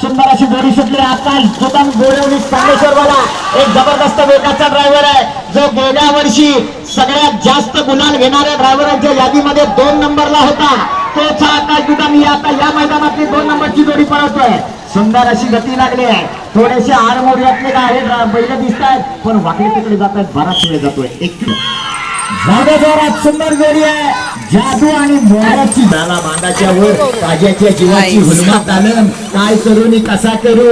सुंदर अशी जोडी सुटली आता जुताम गोळवणी संगमेश्वरवाला एक जबरदस्त वेगाचा ड्रायव्हर आहे. जो गेल्या वर्षी सगळ्यात जास्त गुलाल घेणाऱ्या ड्रायव्हरांच्या यादीमध्ये दोन नंबरला होता. तोच हा आकाश जुताम आता या मैदानातली दोन नंबरची जोडी पळवतोय. सुंदर अशी गती लागली आहे. थोडेसे आरमोर्यातले काय बैल दिसत आहेत पण वाकडे तिकडे जात आहेत बराच वेळ जातोय. एक जागा जोरात सुंदर जोडी आहे. जादू आणि मोराची झाला मांडाच्या वर ताज्याच्या जीवाची हुलमात आलं काय करू नि कसा करू?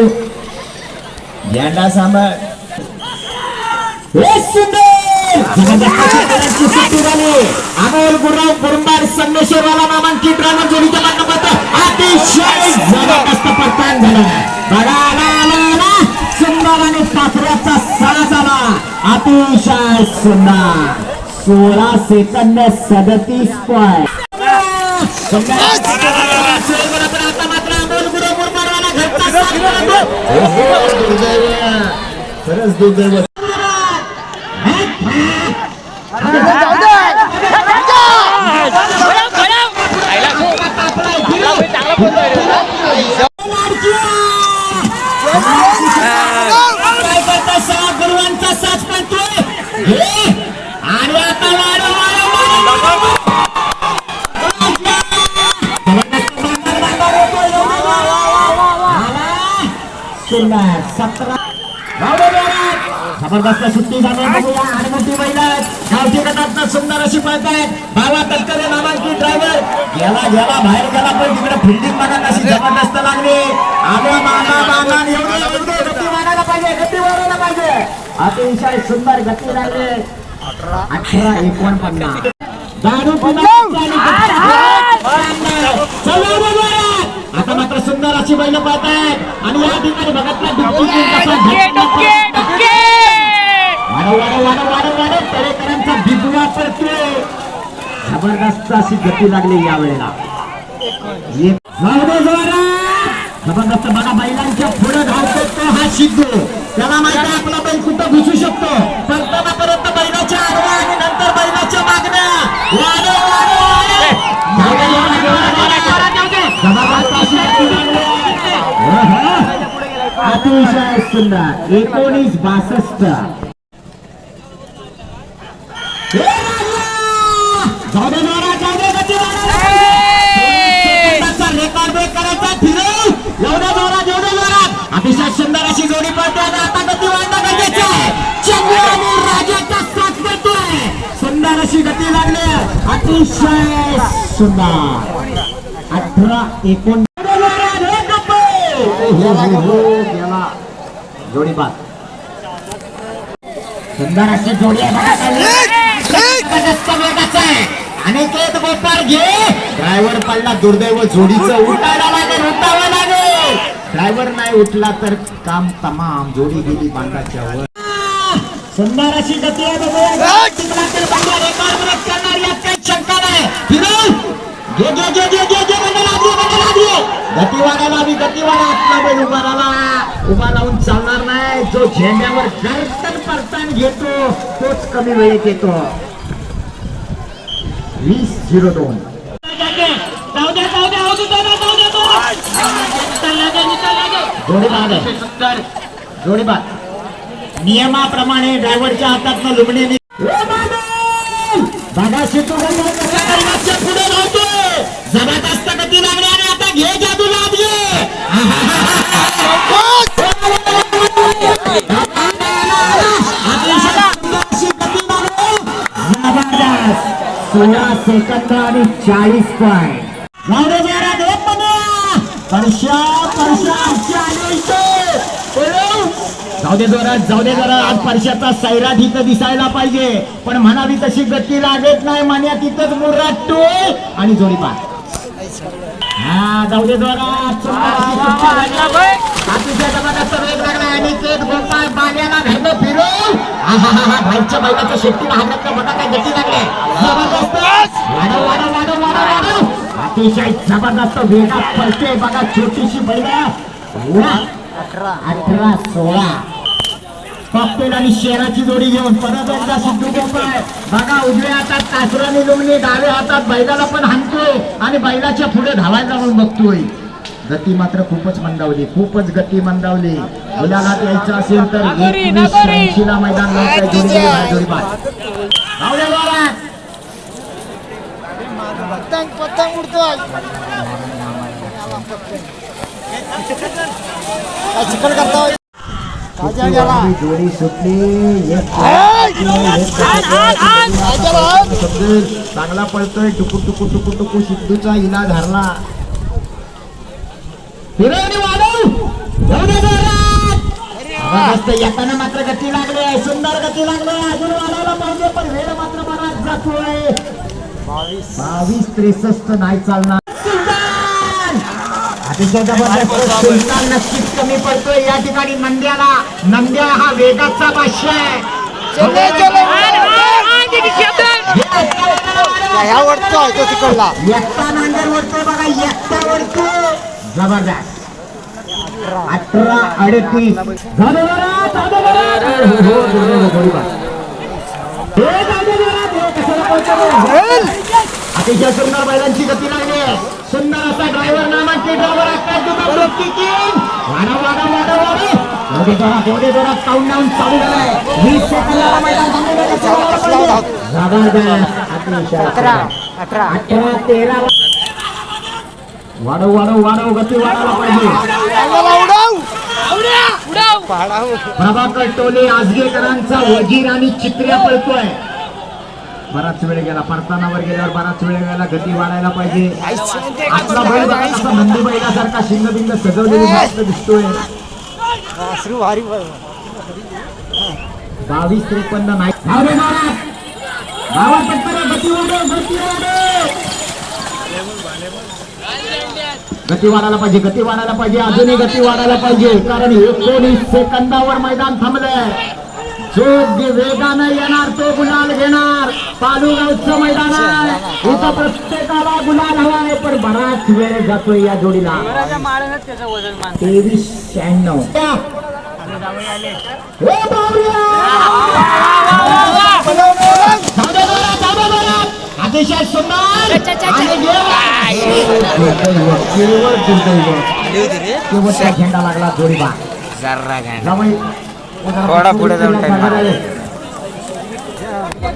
झेंडा सांभाळ. सुंदर जबरदस्त शेतकऱ्यांची सुट्टी झाली अमोल गुरुराव कुरुंबार संगमेश्वरवाला नामांकित ड्रायव्हर जोडीच्या माध्यमातून अतिशय जबरदस्त पडताण झाला. बघा आला सुंदर आणि साज आला. अतिशय सुंदर. सोळा सेकंद सदतीस पॉईंट खरंच दुर्दैव सतरा. जबरदस्त सुट्टी झाली बघूया. आणि मोठी बैल आहेत. गावठी गटातनं सुंदर अशी पळत आहेत. बाबा तटकरे नामांकित ड्रायव्हर गेला गेला बाहेर गेला पण तिकडे फिल्डिंग बघा कशी जबरदस्त लागली. माना एवढी एवढी गती वाढायला पाहिजे गती वाढायला पाहिजे. अतिशय सुंदर गती लागली. अठरा एकोणपन्नास. दारू बघा. आता मात्र सुंदर अशी बैल पळत आहेत. आणि या ठिकाणी भगतला झटका पळत- वाढव वाढव वाढव वाढव वाढव तळेकरांचा बिबवा पडतोय जबरदस्त अशी गती लागली या वेळेला. ये- जाऊ दे जोरात. जबरदस्त बघा बैलांच्या पुढे धावतो तो हा शिकतो त्याला माहिती आहे आपला बैल कुठं घुसू शकतो. परताना परत बैलाच्या आडवा आणि नंतर बैलाच्या मागण्या. वाढव. जाऊ दे, जोरात, जोरात, जोरात. जबरदस्त अशी गती लागली आहे. अहं. अतिशय सुंदर एकोणीस बासष्ट जाऊ दे जोरात, जाऊ दे, गती वाढव. सेकंदाचा रेकॉर्ड ब्रेक करायचा फिरव एवढ्या जोरात अतिशय सुंदर अशी जोडी पडते आता गती वाढणं आहे. चंद्र आणि राजाचा साथ सुंदर अशी गती लागली. अतिशय सुंदर. अठरा एकोण गेला जोडी बाद सुंदर अशी जोडी आहे बघा गोपाळ घे ड्रायव्हर पडला दुर्दैव जोडीचं उठायला लागेल उठावं लागेल ड्रायव्हर नाही उठला तर काम तमाम जोडी गेली बांधाच्या वर सुंदर अशी गती आहे गतिवानाला आम्ही गतिवाना असला बैल उभा राहिला. उभा राहून चालणार नाही. जो झेंड्यावर गर्तन परतान घेतो तोच कमी वेळेत येतो. वीस झिरो दोन जोडीबाद. नियमाप्रमाणे ड्रायव्हरच्या हातात लुबणे पुढे राहतो जगात असता कधी लागणार सोळा सेकंद आणि चाळीस पॉईंट. जाऊ दे जरा दोन मध्ये परशा परशा चालू जाऊ दे जोरात जाऊ दे जरा. आज परशाचा सैराट इथं दिसायला पाहिजे. पण म्हणावी तशी गती लागत नाही मान्या तिथंच मुर्राट टोळ आणि जोडी हा जाऊ दे जोरात. अतिशय जबरदस्त वेग लागला आणि गोपाळ बाल्याला फिरून भाईच्या बैलाच्या शेपटी हातात बघा काय गती लागले जबरदस्त. अतिशय जबरदस्त वेगात पळते बघा छोटीशी बैल. अठरा. सोळा. कॉकटेल आणि शेराची जोडी घेऊन परत एकदा सिद्धू गोपाळ बघा उजव्या हातात कासराने लुमणी डाव्या हातात बैलाला पण हाणतोय. आणि बैलाच्या पुढे धावायला जाऊन बघतोय. गती मात्र खूपच मंदावली खूपच गती मंदावली. गुलाला यायचं असेल तर. ऐंशीला मैदान जोडी सुटली. चांगला पळतोय टुकू टुकू टुकू टुकू सिद्धूचा इलाज हरला. फिरवणी वाढव! जाऊ दे येताना मात्र गती लागली सुंदर गती लागली अजून वाढायला पाहिजे पण वेळ मात्र बराच जातोय. बावीस त्रेसष्ट नाही चालणार. सुलतान! अतिशय जबरदस्त सुलतान नक्कीच कमी पडतोय. या ठिकाणी नंद्याला नंद्या हा वेगाचा भाष्य आहे. वरतोय तो तिकडला. एकटा नांगर वरतोय बघा एकटा वरतोय. जबरदस्त. अठरा अडतीस? अतिशय सुंदर बैलांची गती लागली. सुंदर असा ड्रायव्हर नामांकित ड्रायव्हर वाडा वाडा एवढे जोरात एवढे जोरात काउंट डाऊन चालू झालाय. वीस सेकंदाला मैदान थांबलेलं आहे. जबरदस्त अतिशय अठरा. अठरा तेरा वाढव वाढव वाढव गती वाढायला पाहिजे. प्रभाकर टोले आजगेकरांचा वजीर आणि चित्र्या पळतोय. बराच वेळ गेला परतानावर गेल्यावर बराच वेळ गेला गती वाढायला पाहिजे. आपला बैल बघा नंदी बैलासारखा शिंग बिंग सजवलेली मात्र दिसतोय. बावीस त्रेपन्न नाही. गती वाढव गती वाढव. गती वाढायला पाहिजे गती वाढायला पाहिजे अजूनही गती वाढायला पाहिजे. कारण एकोणीस सेकंदावर मैदान थांबलंय. जो वेगानं येणार तो गुलाल घेणार. पालुगावचं मैदान आहे. इथं प्रत्येकाला गुलाल हवा आहे पण बराच वेळ जातोय या जोडीला. तेवीस शहाण्णव हे बावऱ्या! बोलव, बोलव. जाऊ दे बरं, जाऊ दे बरं. अतिशय सुंदर आणि केवळ केवळ दुर्दैव. केवळ त्या झेंडा लागला जोडीबा जावई, थोडा पुढे जाऊन.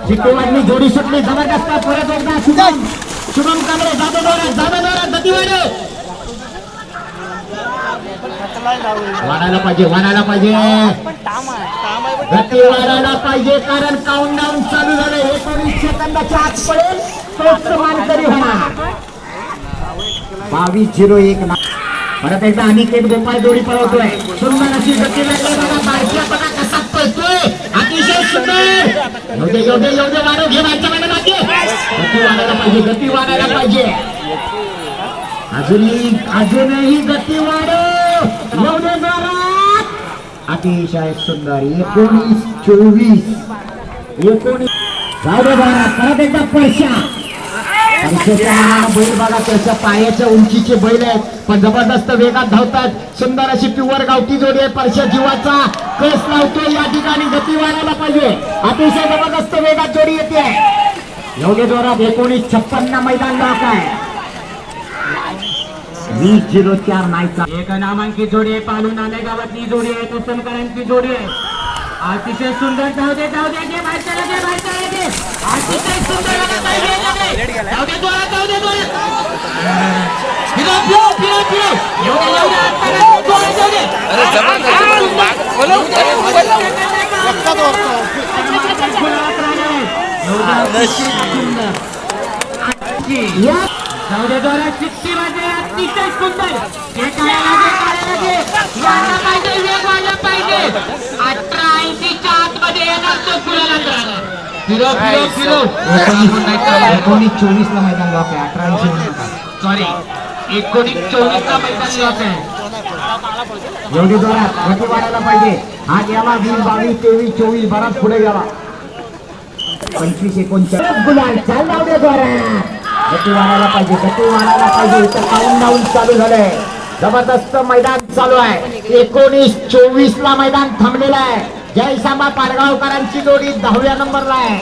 चित्तेवाडनी जोडी सुटली. जबरदस्त. परत एकदा शुभम. शुभम कांबळे जादू दोरा वाढे वाढायला पाहिजे वाढायला पाहिजे. गती वाढायला पाहिजे कारण काउंट डाऊन चालू झालं एकोणीस सेकंदाच्या आत पडेल. तोच मानकरी होणार. बावीस झिरो एक. ना परत एकदा अनिकेत गोपाळ जोडी पळवतोय. सुंदर अशी गती लागली बघा बारक्या बघा कसा पळतोय. अतिशय सुंदर. वाढव. घे गती वाढायला पाहिजे गती वाढायला पाहिजे. अजूनही अजूनही गती वाढव. अतिशय सुंदर. एकोणीस चोवीस. एकोणीस. जाऊ परत एकदा मनानं बैल बघा त्याच्या पायाच्या उंचीचे बैल आहेत. पण जबरदस्त वेगात धावतात. सुंदर अशी प्युअर गावठी जोडी आहे. परशा जीवाचा कस लावतो या ठिकाणी गती वाढायला पाहिजे. अतिशय जबरदस्त वेगात जोडी येते. एवढे जोरात एकोणीस छप्पन्न मैदान लॉक आहे वीस झिरो चार नाहीचा एक नामांकित जोडी आहे पालून आल्या गावातली जोडी आहे कुसमकरांची जोडी आहे अतिशय सुंदर जाऊ दे जाऊ दे दे अतिशय सुंदर आला दे. दे येऊ दे, येऊ दे, जाऊ दे. येऊ दे, सुंदर. या चिठ्ठी वाजली, अतिशय सुंदर हे पाहिजे वेग पाहिजे अठरा आतमध्ये येणार तो एकोणीस चोवीस ला मैदान लॉक आहे. अठरा ऐंशी सॉरी एकोणीस चोवीस चा मैदान लॉक आहे. एवढी जोरात गती वाढायला पाहिजे. हा गेला वीस बावीस तेवीस चोवीस बराच पुढे गेला पंचवीस एकोणचाळीस. गुलाल चाल लाव दे जोरात. गती वाढायला पाहिजे गती वाढायला पाहिजे. इथं काउंट डाऊन चालू झालंय. जबरदस्त मैदान चालू आहे. एकोणीस चोवीस ला मैदान थांबलेलं आहे. जयसांबा पाडगावकरांची जोडी दहाव्या नंबरला आहे.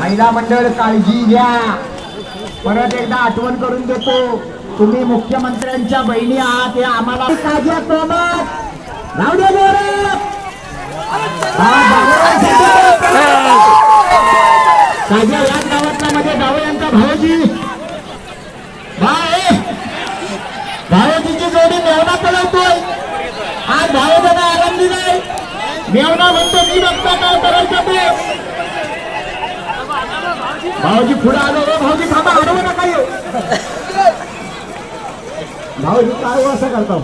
महिला मंडळ काळजी घ्या. परत एकदा आठवण करून देतो. तुम्ही मुख्यमंत्र्यांच्या बहिणी आहात हे आम्हाला ताज्या राहू दे कावळे भावजी भावजीची जोडी मेवना आज आनंदी नाही. मेवना म्हणतो मी काय करायचं ते. भाऊजी पुढे आलो. भाऊजी थांबा हरवू नका येऊ. भाऊजी काय असं करतो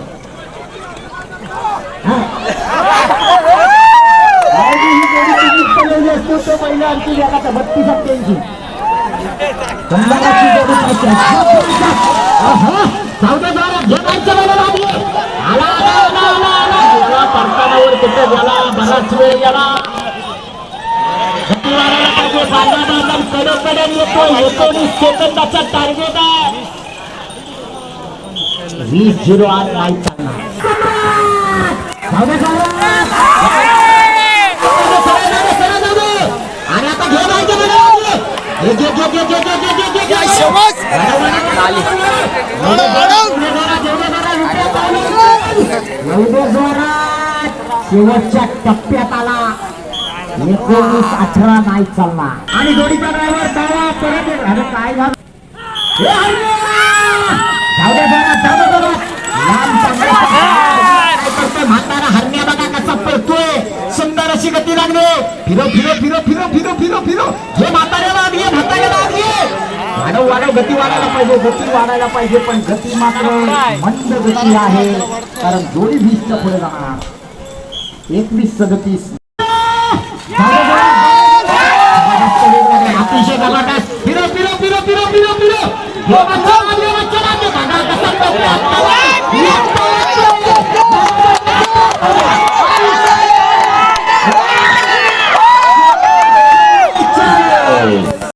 पहिल्या आमची जगाचा बत्तीस अठ्ठ्याऐंशी बराच वेळ गेला टार्गेट आहे वीस झिरो आठ नाही चालणार. शेवटच्या टप्प्यात आला एकोणीस अठरा नाही चालला आणि जोडीचा ड्रायव्हर काय झालं हरण्या बघा कसा पळतो कशी गती लागले? फिरो फिरो फिरो फिरो फिरो फिरो फिरो. हे म्हाताऱ्या लागली म्हाताऱ्या लागली मानव वाढव गती वाढायला पाहिजे गती वाढायला पाहिजे पण गती मात्र मंद गती आहे. कारण जोडी वीस च्या पुढे जाणार. एकवीस सदतीस अतिशय